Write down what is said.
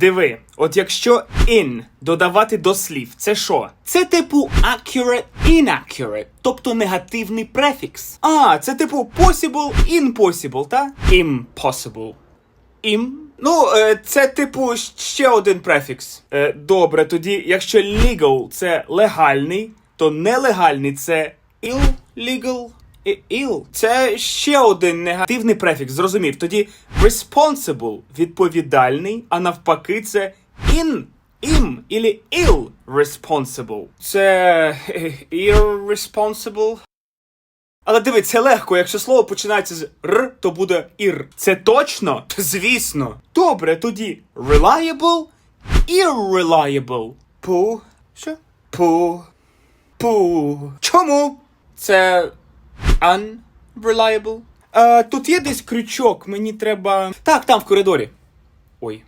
Диви, от якщо in додавати до слів, це що? Це типу accurate, inaccurate, тобто негативний префікс. А, це типу possible, impossible, та? Impossible. Ім. Ну, е, це типу ще один префікс. Е, добре, тоді, якщо legal це легальний, то нелегальний це illegal. Ill. Це ще один негативний префікс, зрозумів. Тоді responsible відповідальний, а навпаки, це in, im, ілі ill responsible. Це е, irresponsible. Але диви, це легко. Якщо слово починається з р, то буде ір. Це точно? Звісно. Добре, тоді reliable, irreliable. Пу. Що? Пу. Пу. Чому? Це unreliable. Е, тут є десь крючок, мені треба. Так, там в коридорі. Ой.